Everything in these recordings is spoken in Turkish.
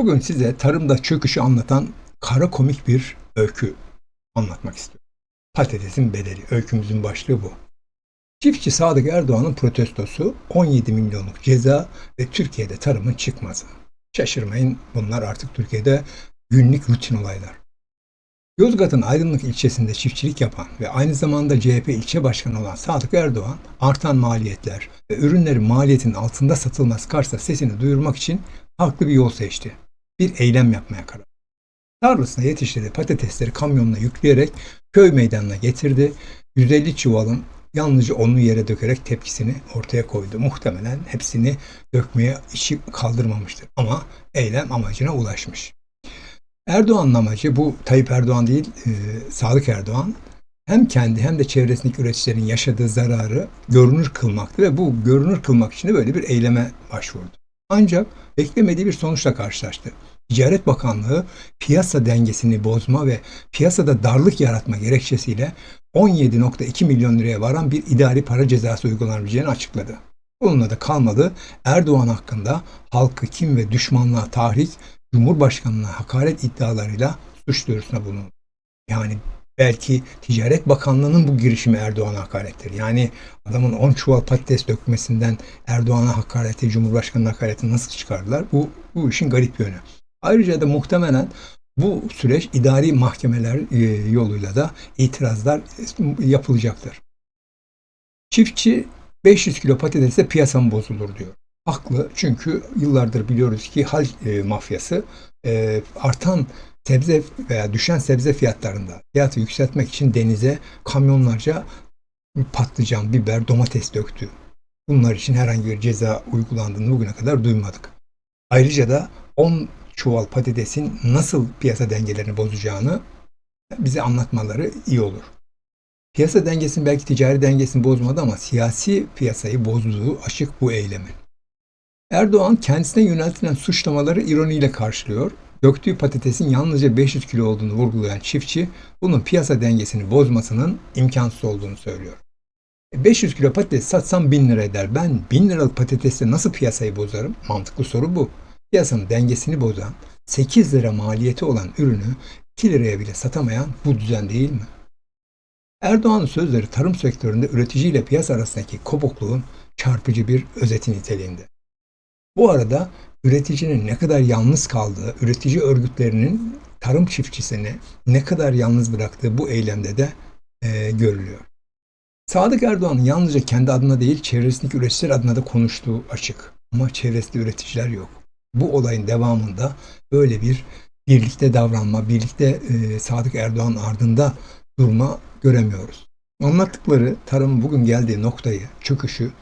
Bugün size tarımda çöküşü anlatan kara komik bir öykü anlatmak istiyorum. Patatesin bedeli. Öykümüzün başlığı bu. Çiftçi Sadık Erdoğan'ın protestosu 17 milyonluk ceza ve Türkiye'de tarımın çıkmazı. Şaşırmayın bunlar artık Türkiye'de günlük rutin olaylar. Yozgat'ın Aydınlık ilçesinde çiftçilik yapan ve aynı zamanda CHP ilçe başkanı olan Sadık Erdoğan artan maliyetler ve ürünlerin maliyetin altında satılması karşısında sesini duyurmak için farklı bir yol seçti. Bir eylem yapmaya karar. Tarlasına yetiştirdiği patatesleri kamyonla yükleyerek köy meydanına getirdi. 150 çuvalın yalnızca onu yere dökerek tepkisini ortaya koydu. Muhtemelen hepsini dökmeye içi kaldırmamıştır. Ama eylem amacına ulaşmış. Erdoğan'ın amacı bu Tayyip Erdoğan değil e, Sadık Erdoğan hem kendi hem de çevresindeki üreticilerin yaşadığı zararı görünür kılmaktı ve bu görünür kılmak için de böyle bir eyleme başvurdu. Ancak beklemediği bir sonuçla karşılaştı. Ticaret Bakanlığı piyasa dengesini bozma ve piyasada darlık yaratma gerekçesiyle 17.2 milyon liraya varan bir idari para cezası uygulanabileceğini açıkladı. Bununla da kalmadı. Erdoğan hakkında halkı kim ve düşmanlığa tahrik, Cumhurbaşkanı'na hakaret iddialarıyla suç duyurusuna bulundu. Yani belki Ticaret Bakanlığı'nın bu girişimi Erdoğan'a hakarettir. Yani adamın 10 çuval patates dökmesinden Erdoğan'a hakareti, Cumhurbaşkanı'na hakareti nasıl çıkardılar? Bu, bu işin garip yönü. Ayrıca da muhtemelen bu süreç idari mahkemeler e, yoluyla da itirazlar yapılacaktır. Çiftçi 500 kilo patatese piyasam bozulur diyor. Haklı çünkü yıllardır biliyoruz ki hal e, mafyası e, artan sebze veya düşen sebze fiyatlarında fiyatı yükseltmek için denize kamyonlarca patlıcan, biber, domates döktü. Bunlar için herhangi bir ceza uygulandığını bugüne kadar duymadık. Ayrıca da 10 çuval patatesin nasıl piyasa dengelerini bozacağını bize anlatmaları iyi olur. Piyasa dengesini belki ticari dengesini bozmadı ama siyasi piyasayı bozduğu açık bu eylemin. Erdoğan kendisine yöneltilen suçlamaları ironiyle karşılıyor. Döktüğü patatesin yalnızca 500 kilo olduğunu vurgulayan çiftçi bunun piyasa dengesini bozmasının imkansız olduğunu söylüyor. 500 e, kilo patates satsam 1000 lira eder. Ben 1000 liralık patatesle nasıl piyasayı bozarım? Mantıklı soru bu. Piyasanın dengesini bozan, 8 lira maliyeti olan ürünü 2 liraya bile satamayan bu düzen değil mi? Erdoğan'ın sözleri tarım sektöründe üretici ile piyasa arasındaki kopukluğun çarpıcı bir özeti niteliğinde. Bu arada üreticinin ne kadar yalnız kaldığı, üretici örgütlerinin tarım çiftçisini ne kadar yalnız bıraktığı bu eylemde de e, görülüyor. Sadık Erdoğan yalnızca kendi adına değil çevresindeki üreticiler adına da konuştuğu açık. Ama çevresinde üreticiler yok. Bu olayın devamında böyle bir birlikte davranma, birlikte e, Sadık Erdoğan ardında durma göremiyoruz. Anlattıkları tarımın bugün geldiği noktayı, çöküşü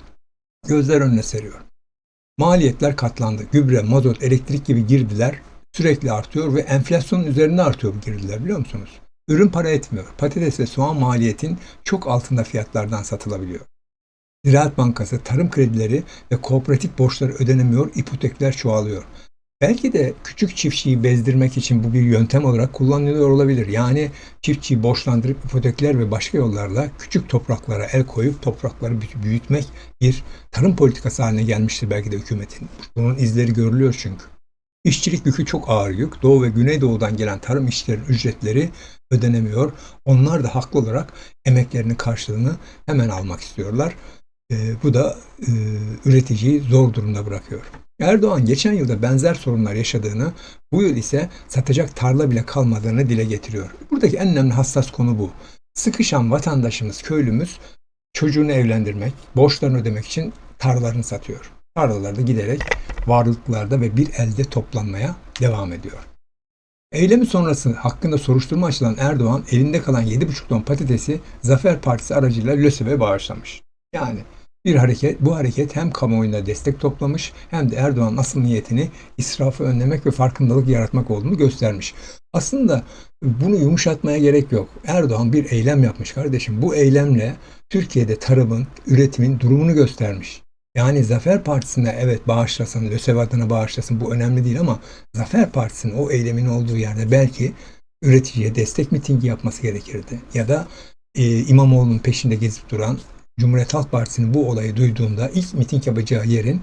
gözler önüne seriyor. Maliyetler katlandı. Gübre, mazot, elektrik gibi girdiler sürekli artıyor ve enflasyonun üzerinde artıyor bu girdiler biliyor musunuz? Ürün para etmiyor. Patates ve soğan maliyetin çok altında fiyatlardan satılabiliyor. Ziraat Bankası tarım kredileri ve kooperatif borçları ödenemiyor, ipotekler çoğalıyor. Belki de küçük çiftçiyi bezdirmek için bu bir yöntem olarak kullanılıyor olabilir. Yani çiftçiyi borçlandırıp ipotekler ve başka yollarla küçük topraklara el koyup toprakları büyütmek bir tarım politikası haline gelmiştir belki de hükümetin. Bunun izleri görülüyor çünkü. İşçilik yükü çok ağır yük. Doğu ve Güneydoğu'dan gelen tarım işçilerin ücretleri ödenemiyor. Onlar da haklı olarak emeklerinin karşılığını hemen almak istiyorlar. E, bu da e, üreticiyi zor durumda bırakıyor. Erdoğan geçen yılda benzer sorunlar yaşadığını, bu yıl ise satacak tarla bile kalmadığını dile getiriyor. Buradaki en önemli hassas konu bu. Sıkışan vatandaşımız, köylümüz çocuğunu evlendirmek, borçlarını ödemek için tarlalarını satıyor. Tarlalarda giderek varlıklarda ve bir elde toplanmaya devam ediyor. Eylemi sonrası hakkında soruşturma açılan Erdoğan elinde kalan 7,5 ton patatesi Zafer Partisi aracıyla LÖSEV'e bağışlamış. Yani bir hareket, bu hareket hem kamuoyunda destek toplamış hem de Erdoğan'ın asıl niyetini israfı önlemek ve farkındalık yaratmak olduğunu göstermiş. Aslında bunu yumuşatmaya gerek yok. Erdoğan bir eylem yapmış kardeşim. Bu eylemle Türkiye'de tarımın, üretimin durumunu göstermiş. Yani Zafer Partisi'ne evet bağışlasın, LÖSEV adına bağışlasın bu önemli değil ama Zafer Partisi'nin o eylemin olduğu yerde belki üreticiye destek mitingi yapması gerekirdi. Ya da e, İmamoğlu'nun peşinde gezip duran Cumhuriyet Halk Partisi'nin bu olayı duyduğunda ilk miting yapacağı yerin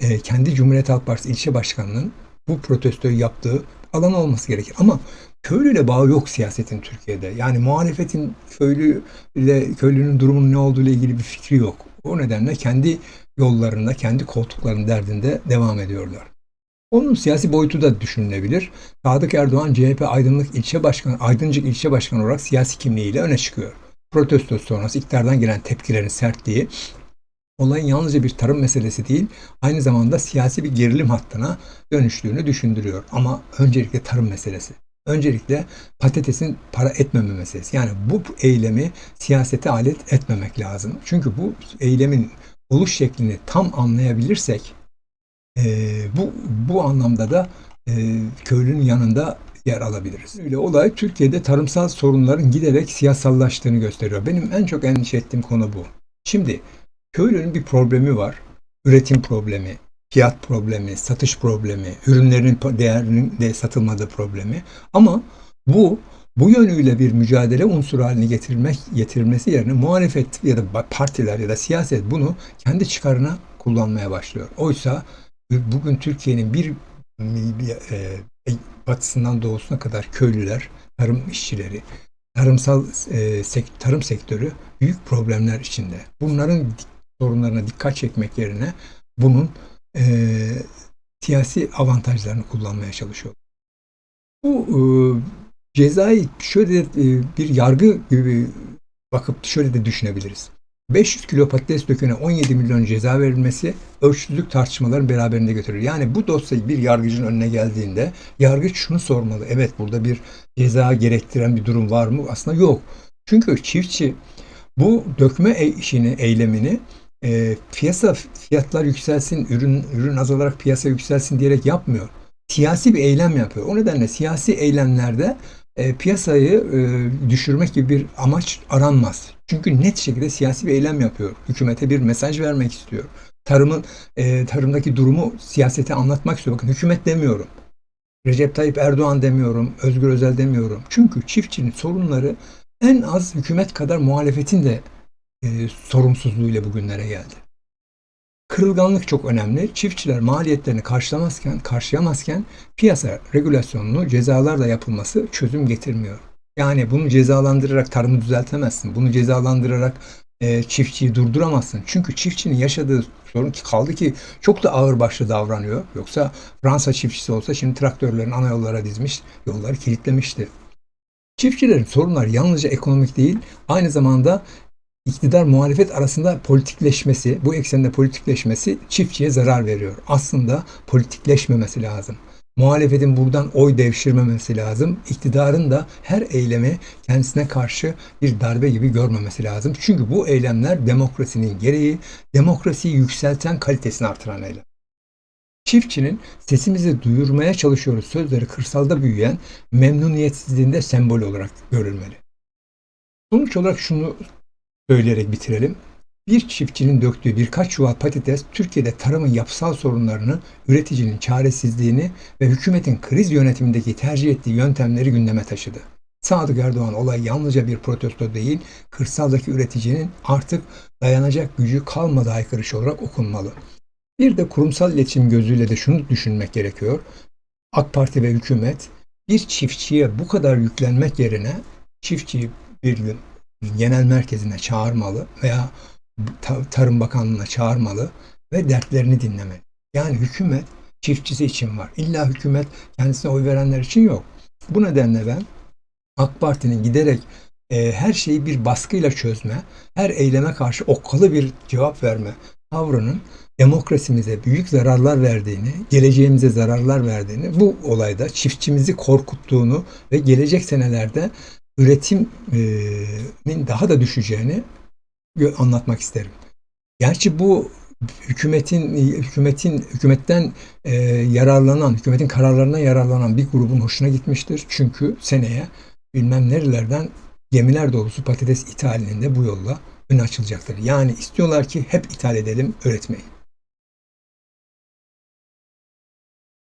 e, kendi Cumhuriyet Halk Partisi ilçe başkanının bu protestoyu yaptığı alan olması gerekir. Ama köylüyle bağı yok siyasetin Türkiye'de. Yani muhalefetin köylüyle köylünün durumunun ne olduğu ile ilgili bir fikri yok. O nedenle kendi yollarında, kendi koltuklarının derdinde devam ediyorlar. Onun siyasi boyutu da düşünülebilir. Sadık Erdoğan CHP Aydınlık İlçe Başkanı, Aydıncık İlçe Başkanı olarak siyasi kimliğiyle öne çıkıyor. Protesto sonrası iktidardan gelen tepkilerin sertliği olayın yalnızca bir tarım meselesi değil, aynı zamanda siyasi bir gerilim hattına dönüştüğünü düşündürüyor. Ama öncelikle tarım meselesi. Öncelikle patatesin para etmeme meselesi. Yani bu eylemi siyasete alet etmemek lazım. Çünkü bu eylemin oluş şeklini tam anlayabilirsek e, bu bu anlamda da e, köylünün yanında yer alabiliriz. Öyle olay Türkiye'de tarımsal sorunların giderek siyasallaştığını gösteriyor. Benim en çok endişe ettiğim konu bu. Şimdi köylünün bir problemi var. Üretim problemi, fiyat problemi, satış problemi, ürünlerin değerinin de satılmadığı problemi. Ama bu bu yönüyle bir mücadele unsuru haline getirmek getirmesi yerine muhalefet ya da partiler ya da siyaset bunu kendi çıkarına kullanmaya başlıyor. Oysa bugün Türkiye'nin bir, bir e, batısından doğusuna kadar köylüler, tarım işçileri, tarımsal e, sek, tarım sektörü büyük problemler içinde. Bunların sorunlarına dikkat çekmek yerine bunun e, siyasi avantajlarını kullanmaya çalışıyor. Bu e, cezayı şöyle e, bir yargı gibi bakıp şöyle de düşünebiliriz. 500 kilo patates döküne 17 milyon ceza verilmesi ölçüsüzlük tartışmaların beraberinde götürür. Yani bu dosya bir yargıcın önüne geldiğinde yargıç şunu sormalı. Evet burada bir ceza gerektiren bir durum var mı? Aslında yok. Çünkü çiftçi bu dökme e, işini, eylemini e, piyasa fiyatlar yükselsin, ürün ürün azalarak piyasa yükselsin diyerek yapmıyor. Siyasi bir eylem yapıyor. O nedenle siyasi eylemlerde e, piyasayı e, düşürmek gibi bir amaç aranmaz. Çünkü net şekilde siyasi bir eylem yapıyor. Hükümete bir mesaj vermek istiyor. Tarımın e, tarımdaki durumu siyasete anlatmak istiyor. Bakın hükümet demiyorum. Recep Tayyip Erdoğan demiyorum, Özgür Özel demiyorum. Çünkü çiftçinin sorunları en az hükümet kadar muhalefetin de e, sorumsuzluğuyla bugünlere geldi. Kırılganlık çok önemli. Çiftçiler maliyetlerini karşılamazken, karşılayamazken piyasa regülasyonunu cezalarla yapılması çözüm getirmiyor. Yani bunu cezalandırarak tarımı düzeltemezsin. Bunu cezalandırarak e, çiftçiyi durduramazsın. Çünkü çiftçinin yaşadığı sorun ki kaldı ki çok da ağır başlı davranıyor. Yoksa Fransa çiftçisi olsa şimdi traktörlerin ana yollara dizmiş, yolları kilitlemişti. Çiftçilerin sorunlar yalnızca ekonomik değil, aynı zamanda iktidar muhalefet arasında politikleşmesi, bu eksende politikleşmesi çiftçiye zarar veriyor. Aslında politikleşmemesi lazım. Muhalefetin buradan oy devşirmemesi lazım. İktidarın da her eylemi kendisine karşı bir darbe gibi görmemesi lazım. Çünkü bu eylemler demokrasinin gereği, demokrasiyi yükselten kalitesini artıran eylem. Çiftçinin sesimizi duyurmaya çalışıyoruz sözleri kırsalda büyüyen memnuniyetsizliğinde sembol olarak görülmeli. Sonuç olarak şunu söyleyerek bitirelim. Bir çiftçinin döktüğü birkaç çuval patates Türkiye'de tarımın yapısal sorunlarını, üreticinin çaresizliğini ve hükümetin kriz yönetimindeki tercih ettiği yöntemleri gündeme taşıdı. Sadık Erdoğan olay yalnızca bir protesto değil, kırsaldaki üreticinin artık dayanacak gücü kalmadı aykırış olarak okunmalı. Bir de kurumsal iletişim gözüyle de şunu düşünmek gerekiyor. AK Parti ve hükümet bir çiftçiye bu kadar yüklenmek yerine çiftçiyi bir gün genel merkezine çağırmalı veya Tarım Bakanlığı'na çağırmalı ve dertlerini dinlemeli. Yani hükümet çiftçisi için var. İlla hükümet kendisine oy verenler için yok. Bu nedenle ben AK Parti'nin giderek e, her şeyi bir baskıyla çözme, her eyleme karşı okkalı bir cevap verme tavrının demokrasimize büyük zararlar verdiğini, geleceğimize zararlar verdiğini, bu olayda çiftçimizi korkuttuğunu ve gelecek senelerde üretimin daha da düşeceğini anlatmak isterim. Gerçi bu hükümetin hükümetin hükümetten e, yararlanan, hükümetin kararlarına yararlanan bir grubun hoşuna gitmiştir. Çünkü seneye bilmem nerelerden gemiler dolusu patates ithalinde bu yolla ön açılacaktır. Yani istiyorlar ki hep ithal edelim, üretmeyi.